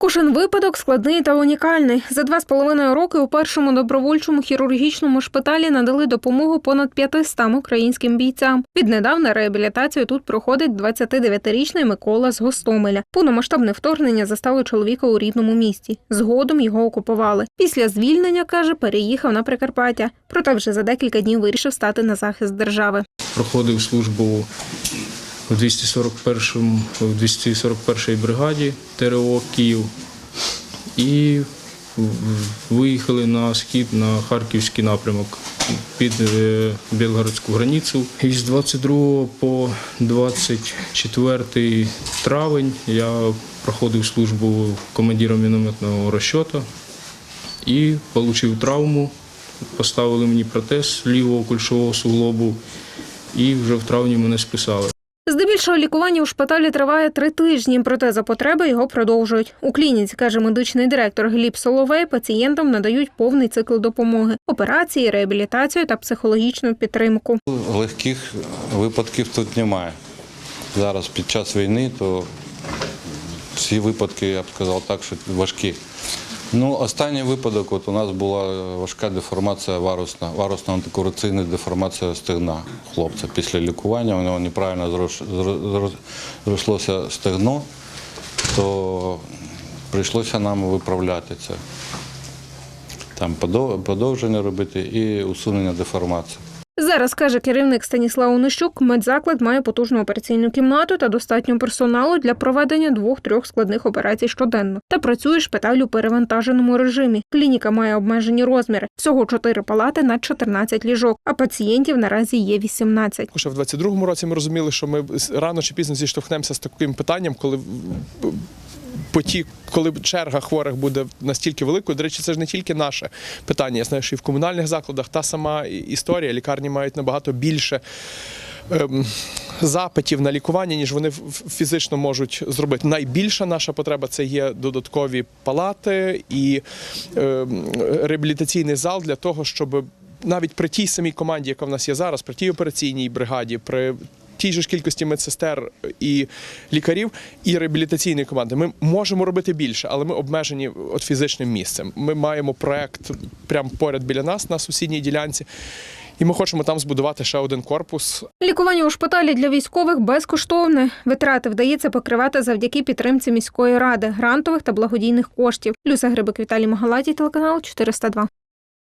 Кожен випадок складний та унікальний. За два з половиною роки у першому добровольчому хірургічному шпиталі надали допомогу понад 500 українським бійцям. Віднедавна реабілітацію тут проходить 29-річний Микола з Гостомеля. Повномасштабне вторгнення застало чоловіка у рідному місті. Згодом його окупували. Після звільнення каже, переїхав на Прикарпаття. Проте вже за декілька днів вирішив стати на захист держави. проходив службу у 241 в 241 бригаді ТРО Київ і виїхали на схід на Харківський напрямок під е, Білгородську границю. І з 22 по 24 травень я проходив службу командиром мінометного розчоту і отримав травму. Поставили мені протез лівого кульшового суглобу і вже в травні мене списали. Здебільшого лікування у шпиталі триває три тижні, проте за потреби його продовжують. У клініці, каже медичний директор Гліб Соловей, пацієнтам надають повний цикл допомоги: операції, реабілітацію та психологічну підтримку. Легких випадків тут немає. Зараз під час війни, то всі випадки, я б сказав так, що важкі. Ну, останній випадок, от у нас була важка деформація варусна, варусна антикураційна деформація стегна хлопця. Після лікування у нього неправильно зрослося стегно, то прийшлося нам виправляти це. Там подов- подовження робити і усунення деформації. Зараз каже керівник Станіслав Онищук, медзаклад має потужну операційну кімнату та достатньо персоналу для проведення двох-трьох складних операцій щоденно. Та працює шпиталь у перевантаженому режимі. Клініка має обмежені розміри. Всього чотири палати на 14 ліжок, а пацієнтів наразі є 18. Ще в 22-му році ми розуміли, що ми рано чи пізно зіштовхнемося з таким питанням, коли потік, коли черга хворих буде настільки великою. До речі, це ж не тільки наше питання. Я знаю, що і в комунальних закладах та сама історія. Лікарні мають набагато більше. ем, Запитів на лікування, ніж вони фізично можуть зробити. Найбільша наша потреба це є додаткові палати і ем, реабілітаційний зал для того, щоб навіть при тій самій команді, яка в нас є зараз, при тій операційній бригаді, при тій же ж кількості медсестер і лікарів і реабілітаційної команди, ми можемо робити більше, але ми обмежені от фізичним місцем. Ми маємо проект прямо поряд біля нас на сусідній ділянці. І ми хочемо там збудувати ще один корпус. Лікування у шпиталі для військових безкоштовне. Витрати вдається покривати завдяки підтримці міської ради, грантових та благодійних коштів. Люся Грибик Віталій Магалатій, телеканал 402.